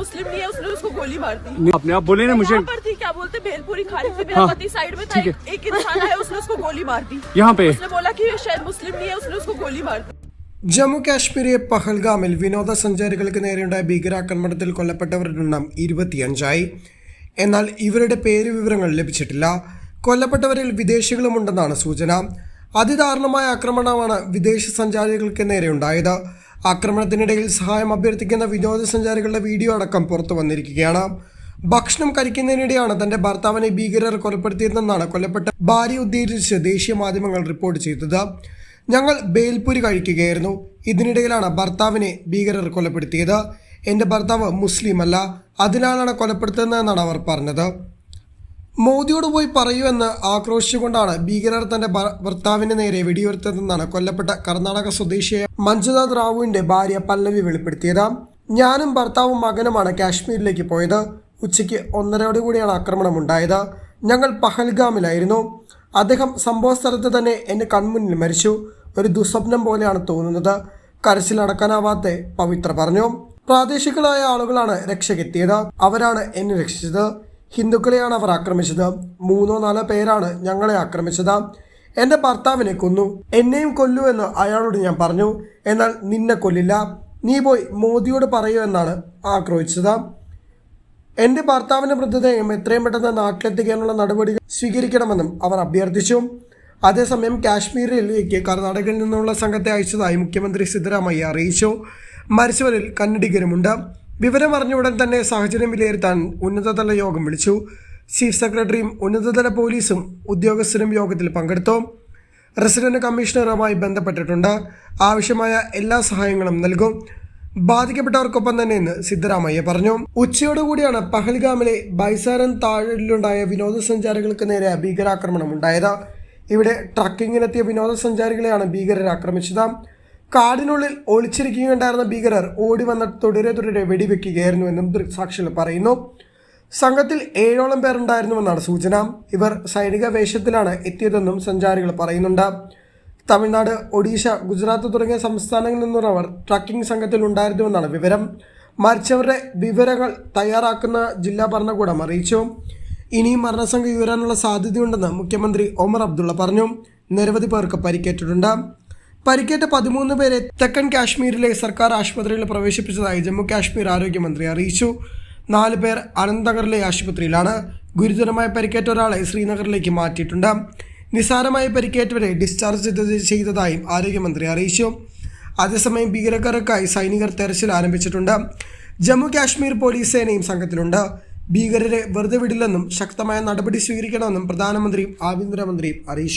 मुस्लिम नहीं है उसने उसको गोली मार दी नहीं, अपने आप बोले ना मुझे यहाँ पर थी क्या बोलते भेलपुरी खा रही थी मेरा हाँ, पति साइड में था ठीक है। एक, एक इंसान है उसने उसको गोली मार दी यहाँ पे उसने बोला कि ये शायद मुस्लिम नहीं है उसने उसको गोली मार दी ജമ്മു കാശ്മീരിലെ പഹൽഗാമിൽ വിനോദസഞ്ചാരികൾക്ക് നേരെയുണ്ടായ ഭീകരാക്രമണത്തിൽ കൊല്ലപ്പെട്ടവരുടെ എണ്ണം ഇരുപത്തിയഞ്ചായി എന്നാൽ ഇവരുടെ പേര് വിവരങ്ങൾ ലഭിച്ചിട്ടില്ല കൊല്ലപ്പെട്ടവരിൽ വിദേശികളുമുണ്ടെന്നാണ് സൂചന അതിദാരുണമായ ആക്രമണമാണ് വിദേശ സഞ്ചാരികൾക്ക് നേരെയുണ്ടായത് ആക്രമണത്തിനിടയിൽ സഹായം അഭ്യർത്ഥിക്കുന്ന വിനോദസഞ്ചാരികളുടെ വീഡിയോ അടക്കം പുറത്തു വന്നിരിക്കുകയാണ്. ഭക്ഷണം കഴിക്കുന്നതിനിടെയാണ് തന്റെ ഭർത്താവിനെ ഭീകരർ കൊലപ്പെടുത്തിയതെന്നാണ് കൊല്ലപ്പെട്ട ഭാര്യ ഉദ്ദേശിച്ച് ദേശീയ മാധ്യമങ്ങൾ റിപ്പോർട്ട് ചെയ്തത്. ഞങ്ങൾ ബേൽപുരി കഴിക്കുകയായിരുന്നു. ഇതിനിടയിലാണ് ഭർത്താവിനെ ഭീകരർ കൊലപ്പെടുത്തിയത്. എന്റെ ഭർത്താവ് മുസ്ലിം അല്ല. അതിനാലാണ് കൊലപ്പെടുത്തുന്നതെന്നാണ് അവർ പറഞ്ഞത്. മോദിയോട് പോയി പറയൂ എന്ന് ആക്രോശിച്ചുകൊണ്ടാണ് ഭീകരർ തന്റെ ഭർത്താവിന് നേരെ വെടിയുയർത്തതെന്നാണ് കൊല്ലപ്പെട്ട കർണാടക സ്വദേശിയായ മഞ്ജുനാഥ് റാവുവിന്റെ ഭാര്യ പല്ലവി വെളിപ്പെടുത്തിയത്. ഞാനും ഭർത്താവും മകനുമാണ് കാശ്മീരിലേക്ക് പോയത്. ഉച്ചയ്ക്ക് ഒന്നരയോടുകൂടിയാണ് ആക്രമണം ഉണ്ടായത് ഞങ്ങൾ പഹൽഗാമിലായിരുന്നു. അദ്ദേഹം സംഭവ സ്ഥലത്ത് തന്നെ എന്റെ കൺമുന്നിൽ മരിച്ചു. ഒരു ദുസ്വപ്നം പോലെയാണ് തോന്നുന്നത്. കരച്ചിലടക്കാനാവാത്ത പവിത്ര പറഞ്ഞു. പ്രാദേശികളായ ആളുകളാണ് രക്ഷകെത്തിയത്. അവരാണ് എന്നെ രക്ഷിച്ചത്. ഹിന്ദുക്കളെയാണ് അവർ ആക്രമിച്ചത്. മൂന്നോ നാലോ പേരാണ് ഞങ്ങളെ ആക്രമിച്ചത്. എന്റെ ഭർത്താവിനെ കൊന്നു. എന്നെയും കൊല്ലൂ എന്ന് അയാളോട് ഞാൻ പറഞ്ഞു. എന്നാൽ നിന്നെ കൊല്ലില്ല. നീ പോയി മോദിയോട് പറയൂ എന്നാണ് ആക്രോശിച്ചത്. എന്റെ ഭർത്താവിന്റെ മൃതദേഹം എത്രയും പെട്ടെന്ന് നാട്ടിലെത്തിക്കാനുള്ള നടപടികൾ സ്വീകരിക്കണമെന്നും അവർ അഭ്യർത്ഥിച്ചു. അതേസമയം കാശ്മീരിലേക്ക് കർണാടകയിൽ നിന്നുള്ള സംഘത്തെ അയച്ചതായി മുഖ്യമന്ത്രി സിദ്ധരാമയ്യ അറിയിച്ചു. മരിച്ചവരിൽ കന്നഡിഗരുമുണ്ട് വിവരം അറിഞ്ഞ ഉടൻ തന്നെ സാഹചര്യം വിലയിരുത്താൻ ഉന്നതതല യോഗം വിളിച്ചു. ചീഫ് സെക്രട്ടറിയും ഉന്നതതല പോലീസും ഉദ്യോഗസ്ഥരും യോഗത്തിൽ പങ്കെടുത്തു. റെസിഡന്റ് കമ്മീഷണറുമായി ബന്ധപ്പെട്ടിട്ടുണ്ട്. ആവശ്യമായ എല്ലാ സഹായങ്ങളും നൽകും. ബാധിക്കപ്പെട്ടവർക്കൊപ്പം തന്നെ എന്ന് സിദ്ധരാമയ്യ പറഞ്ഞു. ഉച്ചയോടുകൂടിയാണ് പഹൽഗാമിലെ ബൈസാരൻ താഴിലുണ്ടായ വിനോദസഞ്ചാരികൾക്ക് നേരെ ഭീകരാക്രമണം ഉണ്ടായത്. ഇവിടെ ട്രക്കിങ്ങിനെത്തിയ വിനോദസഞ്ചാരികളെയാണ് ഭീകരർ ആക്രമിച്ചത്. കാടിനുള്ളിൽ ഒളിച്ചിരിക്കുകയുണ്ടായിരുന്ന ഭീകരർ ഓടി വന്ന തുടരെ തുടരെ വെടിവെക്കുകയായിരുന്നു എന്നും ദൃക്സാക്ഷികൾ പറയുന്നു. സംഘത്തിൽ ഏഴോളം പേരുണ്ടായിരുന്നുവെന്നാണ് സൂചന. ഇവർ സൈനിക വേഷത്തിലാണ് എത്തിയതെന്നും സഞ്ചാരികൾ പറയുന്നുണ്ട്. തമിഴ്നാട് ഒഡീഷ ഗുജറാത്ത് തുടങ്ങിയ സംസ്ഥാനങ്ങളിൽ നിന്നുള്ളവർ ട്രക്കിംഗ് സംഘത്തിൽ ഉണ്ടായിരുന്നുവെന്നാണ് വിവരം. മരിച്ചവരുടെ വിവരങ്ങൾ തയ്യാറാക്കുന്ന ജില്ലാ ഭരണകൂടം അറിയിച്ചു. ഇനിയും മരണസംഖ്യ ഉയരാനുള്ള സാധ്യതയുണ്ടെന്ന് മുഖ്യമന്ത്രി ഒമർ അബ്ദുള്ള പറഞ്ഞു. നിരവധി പേർക്ക് പരിക്കേറ്റിട്ടുണ്ട്. പരിക്കേറ്റ പതിമൂന്ന് പേരെ തെക്കൻ കാശ്മീരിലെ സർക്കാർ ആശുപത്രിയിൽ പ്രവേശിപ്പിച്ചതായി ജമ്മു കാശ്മീർ ആരോഗ്യമന്ത്രി അറിയിച്ചു. നാല് പേർ അനന്തനഗറിലെ ആശുപത്രിയിലാണ്. ഗുരുതരമായ പരിക്കേറ്റ ഒരാളെ ശ്രീനഗറിലേക്ക് മാറ്റിയിട്ടുണ്ട്. നിസാരമായി പരിക്കേറ്റവരെ ഡിസ്ചാർജ് ചെയ്ത- ചെയ്തതായും ആരോഗ്യമന്ത്രി അറിയിച്ചു. അതേസമയം ഭീകരക്കാർക്കായി സൈനികർ തെരച്ചിൽ ആരംഭിച്ചിട്ടുണ്ട്. ജമ്മു കാശ്മീർ പോലീസ് സേനയും സംഘത്തിലുണ്ട്. ഭീകരരെ വെറുതെ വിടില്ലെന്നും ശക്തമായ നടപടി സ്വീകരിക്കണമെന്നും പ്രധാനമന്ത്രിയും ആഭ്യന്തരമന്ത്രിയും അറിയിച്ചു.